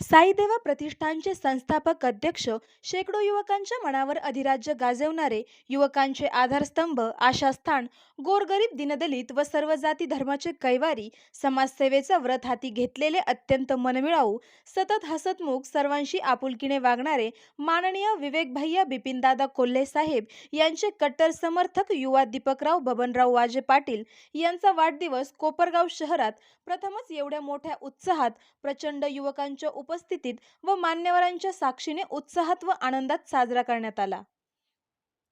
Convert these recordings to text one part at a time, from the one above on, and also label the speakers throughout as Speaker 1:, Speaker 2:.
Speaker 1: साईदेवा प्रतिष्ठानचे संस्थापक अध्यक्ष शेकडो युवकांच्या मनावर अधिराज्य गाजवणारे युवकांचे आधारस्तंभ आशास्थान गोरगरीब दिनदलित व सर्व जाती धर्माचे कैवारी समाजसेवेचा व्रत हाती घेतलेले अत्यंत मनमिळाऊ सतत हसतमुख सर्वांशी आपुलकीने वागणारे माननीय विवेकभैया बिपिनदादा कोल्हे साहेब यांचे कट्टर समर्थक युवा दीपकराव बबनराव वाजे पाटील यांचा वाढदिवस कोपरगाव शहरात प्रथमच एवढ्या मोठ्या उत्साहात प्रचंड युवकांच्या उप उपस्थितीत व मान्यवरांच्या साक्षीने उत्साहात व आनंदात साजरा करण्यात आला.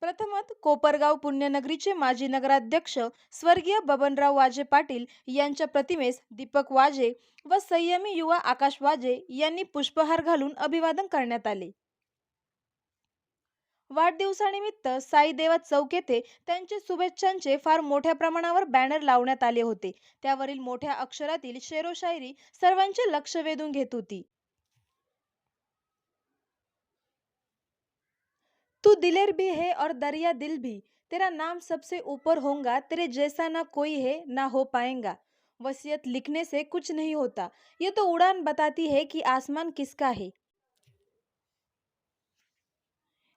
Speaker 1: प्रथमत कोपरगाव पुण्यनगरीचे माजी नगराध्यक्ष स्वर्गीय बबनराव वाजे पाटील यांच्या प्रतिमेस दीपक वाजे व संयमी युवा आकाश वाजे यांनी पुष्पहार घालून अभिवादन करण्यात आले. वाढदिवसानिमित्त साईदेवा चौक येथे त्यांचे शुभेच्छांचे फार मोठ्या प्रमाणावर बॅनर लावण्यात आले होते. त्यावरील मोठ्या अक्षरातील शेरोशायरी सर्वांचे लक्ष वेधून घेत होती. तू दिलेर भी है और दरिया दिल भी तेरा नाम सबसे ऊपर होगा तेरे जैसा ना कोई है ना हो पाएगा। वसीयत लिखने से कुछ नहीं होता। ये तो उड़ान बताती है कि आसमान किसका है।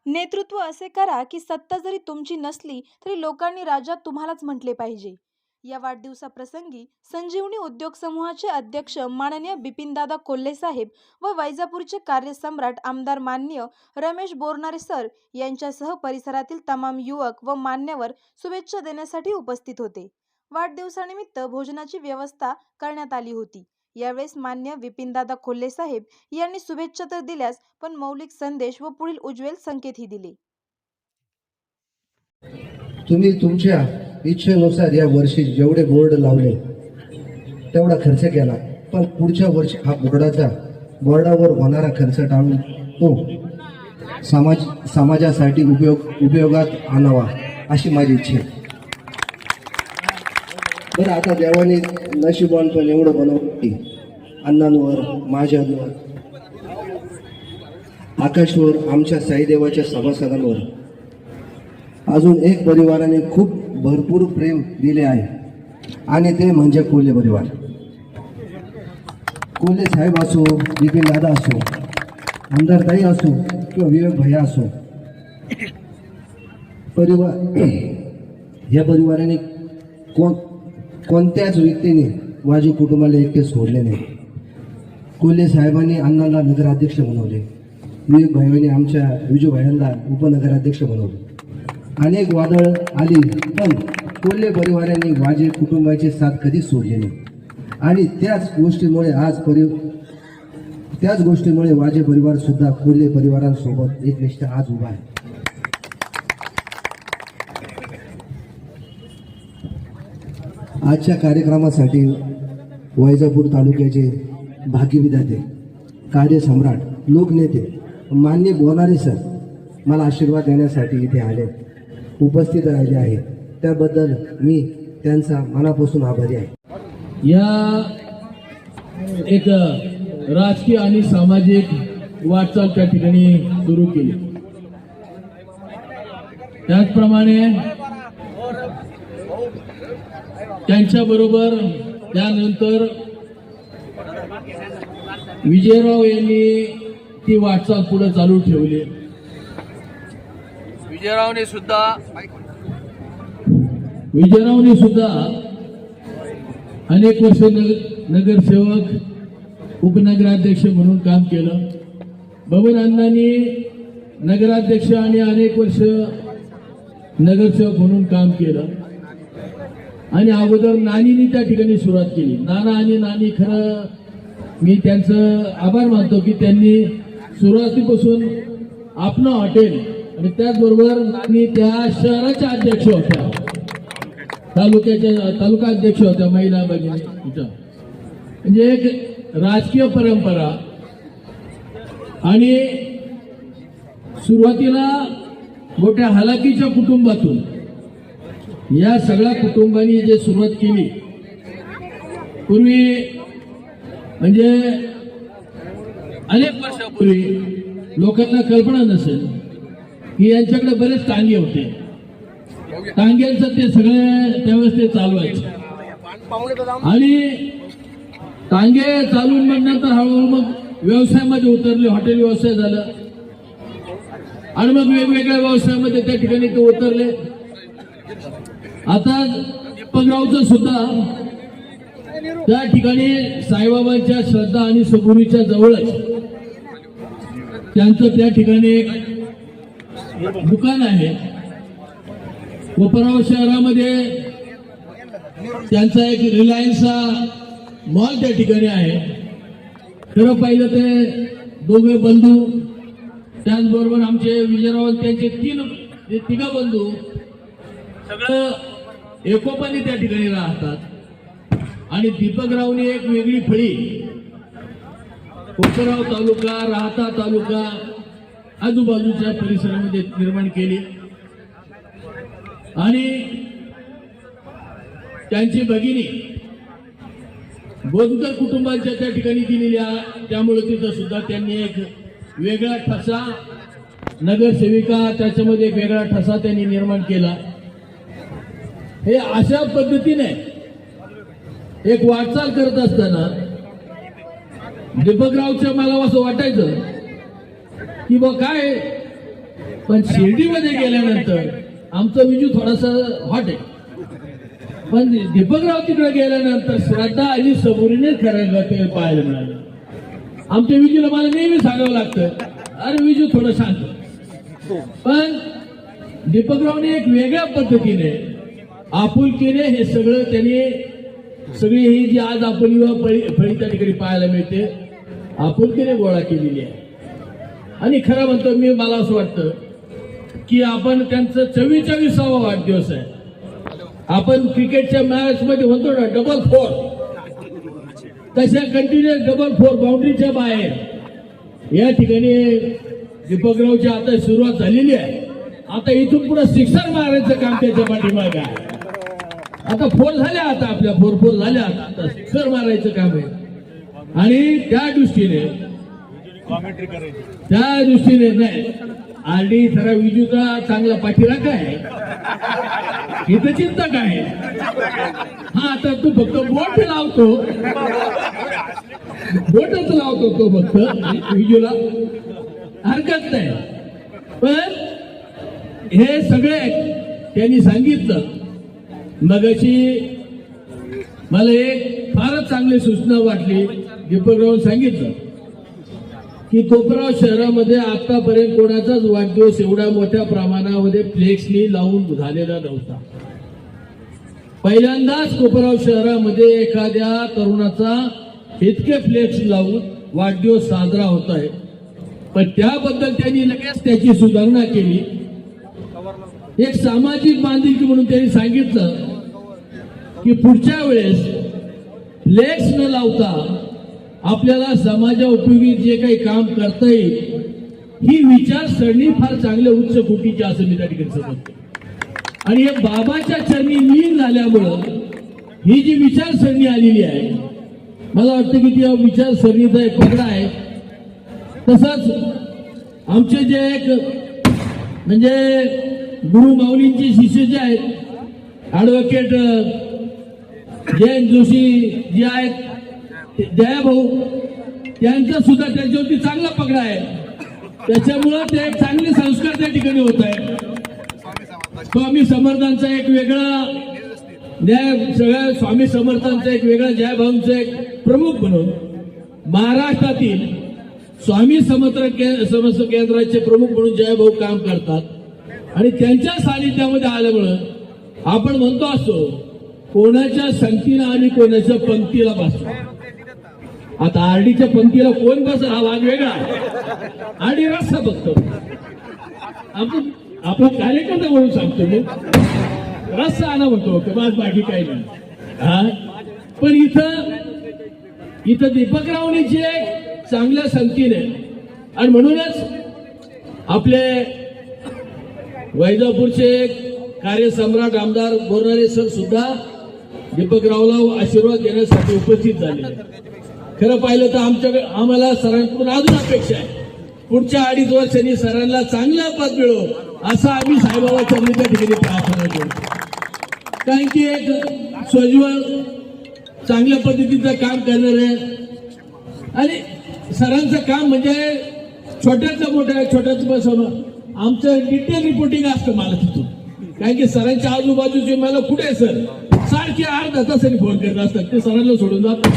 Speaker 1: नेतृत्व असे करा की सत्ता जरी तुमची नसली तरी लोकांनी राजा तुम्हालाच म्हटले पाहिजे. या वाढदिवसाप्रसंगी संजीवनी उद्योग समूहाचे अध्यक्ष माननीय बिपिनदादा कोल्हे साहेब व वैजापूरचे कार्यसम्राट आमदार मान्य रमेश बोरनारे सर यांच्यासह परिसरातील तमाम युवक व मान्यवर शुभेच्छा देण्यासाठी उपस्थित होते. वाढदिवसानिमित्त भोजनाची व्यवस्था करण्यात आली होती. यावेळेस मान्य विपिनदादा खोल्ले साहेब यांनी शुभेच्छा तर दिल्यास पण मौलिक संदेश व पुढील उज्ज्वल संकेतही दिले.
Speaker 2: तुम्ही तुमच्या इच्छेनुसार या वर्षी जेवढे बोर्ड लावले तेवढा खर्च केला. पण पुढच्या वर्षी हा बोर्डाचा बोर्डावर होणारा खर्च टाळून तो समाज समाजासाठी उपयोग उपयोगात आणावा अशी माझी इच्छा आहे. बरं आता देवाने नशिबान पण एवढं बनवलं की अण्णांवर माझ्यावर आकाशवर आमच्या साईदेवाच्या सभासदांवर अजून एक परिवाराने खूप भरपूर प्रेम दिले आहे. आणि ते म्हणजे कोल्हे परिवार. कोल्हे साहेब असो बिपिन दादा असो आमदार ताई असो किंवा विवेक भैया असो. परिवार या परिवाराने कोण कोणत्याच व्यक्तीने माझ्या कुटुंबाला एकटे सोडले नाही. कोल्हे साहेबांनी अण्णांना नगराध्यक्ष बनवले. विवेक भाईंनी आमच्या विजू भाईंना उपनगराध्यक्ष बनवले. अनेक वादळ आली पण कोल्हे परिवाराने माझे कुटुंबाची साथ कधीच सोडली नाही. आणि त्याच गोष्टीमुळे आज परि त्याच गोष्टीमुळे माझे परिवार सुद्धा कोल्हे परिवारांसोबत एकनिष्ठ आज उभा आहे. आजच्या कार्यक्रमासाठी वैजापूर तालुक्याचे भाग्यविधाते कार्यसम्राट लोकनेते मान्य बोनारे सर मला आशीर्वाद देण्यासाठी इथे आले उपस्थित राहिले आहेत. त्याबद्दल मी त्यांचा मनापासून आभारी आहे.
Speaker 3: या एक राजकीय आणि सामाजिक वाटचाल त्या ठिकाणी सुरू केली. त्याचप्रमाणे त्यांच्याबरोबर त्यानंतर विजयराव यांनी ती वाटचाल पुढे चालू ठेवली.
Speaker 4: विजयरावने सुद्धा
Speaker 3: विजयरावने सुद्धा अनेक वर्ष नगर नगरसेवक उपनगराध्यक्ष म्हणून काम केलं. बबन अण्णांनी नगराध्यक्ष आणि अनेक वर्ष नगरसेवक म्हणून काम केलं. आणि अगोदर नानीनी त्या ठिकाणी सुरुवात केली. नाना आणि नानी खरं मी त्यांचं आभार मानतो की त्यांनी सुरुवातीपासून आपलं हॉटेल आणि त्याचबरोबर नानी त्या शहराच्या अध्यक्ष होत्या. तालुक्याच्या तालुका अध्यक्ष होत्या महिला भगिनी म्हणजे एक राजकीय परंपरा. आणि सुरुवातीला मोठ्या हलाकीच्या कुटुंबातून या सगळ्या कुटुंबांनी जे सुरुवात केली. पूर्वी म्हणजे अनेक वर्षापूर्वी लोकांना कल्पना नसेल. की यांच्याकडे बरेच टांगे होते. टांग्यांचं ते सगळे त्यावेळेस ते चालवायचे आणि टांगे चालून मग नंतर हळूहळू मग व्यवसायामध्ये उतरले हॉटेल व्यवसाय झालं. आणि मग वेगवेगळ्या व्यवसायामध्ये त्या ठिकाणी ते उतरले. आता दीपकरावचं सुद्धा त्या ठिकाणी साईबाबांच्या श्रद्धा आणि सबुरीच्या जवळच त्यांचं त्या ठिकाणी दुकान आहे. कोपराव शहरामध्ये त्यांचा एक रिलायन्सचा मॉल त्या ठिकाणी आहे. खरं पाहिलं ते दोघे बंधू त्याचबरोबर आमचे विजयराव त्यांचे तीन ते तिघा बंधू सगळं एकोपाने त्या ठिकाणी राहतात. आणि दीपकरावनी एक वेगळी फळी. कोपराव तालुका राहता तालुका आजूबाजूच्या परिसरामध्ये निर्माण केली. आणि त्यांची भगिनी बोधकर कुटुंबाच्या त्या ठिकाणी दिलेल्या त्यामुळे तिथं सुद्धा त्यांनी एक वेगळा ठसा नगरसेविका त्याच्यामध्ये एक वेगळा ठसा त्यांनी निर्माण केला. हे अशा पद्धतीने एक वाटचाल करत असताना दीपकरावच्या मला असं वाटायचं की बघ काय? पण शिर्डीमध्ये गेल्यानंतर आमचा विजू थोडासा हॉट आहे. पण दीपकराव तिकडे गेल्यानंतर श्रद्धा आणि सबुरीने खरं ते पाहायला मिळालं. आमच्या विजूला मला नेहमी सांगावं लागतं अरे विजू थोडं शांत. पण दीपकरावने एक वेगळ्या पद्धतीने आपुलकीने हे सगळं त्यांनी सगळी ही जी आज आपण युवा फळी फळी त्या ठिकाणी पाहायला मिळते आपुलकीने गोळा केलेली आहे. आणि खरं म्हणतो मी मला असं वाटतं की आपण त्यांचं चव्वेचाळीसावा वाढदिवस आहे. आपण क्रिकेटच्या मॅच मध्ये म्हणतो ना डबल फोर तशा कंटिन्युअस डबल फोर बाउंड्रीच्या बाहेर. या ठिकाणी दीपकरावची आता सुरुवात झालेली आहे. आता इथून पुढे सिक्सर मारायचं काम त्याच्या पाठीमागे आहे. आता फोर झाल्या आता आपल्या फोर फोर झाल्या आता. आता सिक्सर मारायचं काम आहे. आणि त्या दृष्टीने त्या दृष्टीने नाही. आरडी जरा विजूचा चांगला पाठीरा काय? इथं चिंता काय हा आता तू फक्त बोट लावतो. बोटच लावतो तो फक्त. विजूला हरकत नाही. पण हे सगळे त्यांनी सांगितलं. मगाशी मला एक फारच चांगली सूचना वाटली. दीपकराव सांगितलं. की कोपराव शहरामध्ये आतापर्यंत कोणाचाच वाढदिवस एवढ्या मोठ्या प्रमाणामध्ये फ्लेक्सनी लावून झालेला नव्हता. पहिल्यांदाच कोपराव शहरामध्ये एखाद्या तरुणाचा इतके फ्लेक्स लावून वाढदिवस साजरा होत आहे. पण त्याबद्दल त्यांनी लगेच त्याची सुधारणा केली. एक सामाजिक बांधिलकी म्हणून त्यांनी सांगितलं की पुढच्या वेळेस फ्लेक्स न लावता आपल्याला समाजा उपयोगी जे काही काम करता येईल ही विचारसरणी फार चांगल्या उच्च कोटीची असं मी त्या ठिकाणी समजतो. आणि हे बाबाच्या चरणी लीन झाल्यामुळं ही जी विचारसरणी आलेली आहे मला वाटतं की ती विचारसरणीचा एक पगडा आहे. तसंच आमचे जे एक म्हणजे गुरु माऊलींचे शिष्य जे आहेत ॲडव्होकेट जयंत जोशी जे आहेत जया भाऊ यांचा सुद्धा त्यांच्यावरती चांगला पगडा आहे. त्याच्यामुळं ते एक चांगले संस्कार त्या ठिकाणी होत आहे स्वामी समर्थांचा एक वेगळा न्याय सगळ्या स्वामी समर्थांचा एक वेगळा जयभाऊंचा एक प्रमुख म्हणून महाराष्ट्रातील स्वामी समर्थ समर्थ केंद्राचे प्रमुख म्हणून जयभाऊ काम करतात. आणि त्यांच्या सानिध्यामध्ये आल्यामुळं आपण म्हणतो असतो कोणाच्या संगतीला आणि कोणाच्या पंक्तीला बसतो. आता आरडीच्या पंक्तीला कोण बस हा भाग वेगळा आरडी रस्ता बघतो आपण आपला कार्यकर्ता म्हणून सांगतो मी. रस्ता आणा म्हणतो की बस बाकी काही नाही. हा? पण इथं इथं दीपकरावनी जे चांगल्या संगतीने आणि म्हणूनच आपले वैजापूरचे कार्यसम्राट आमदार बोरणारे सर सुद्धा दीपकरावला आशीर्वाद देण्यासाठी उपस्थित झाले खरं पाहिलं तर आमच्याकडे आम्हाला सरांकडून अजून अपेक्षा आहे. पुढच्या अडीच वर्षांनी सरांना चांगला पद मिळो असं आम्ही साईबाबाच्या त्या ठिकाणी प्रार्थना करतो कारण की एक स्वजीवन चांगल्या पद्धतीचं काम करणार आहे. आणि सरांचं काम म्हणजे छोट्याचं मोठं आहे छोट्याचं बसवणं आमचं डिटेल रिपोर्टिंग असतं मला तिथून कारण की सरांच्या आजूबाजूचे मला कुठे आहे सर? सारखे अर्धा तासाने फोन करत असतात. ते सरांना सोडून जात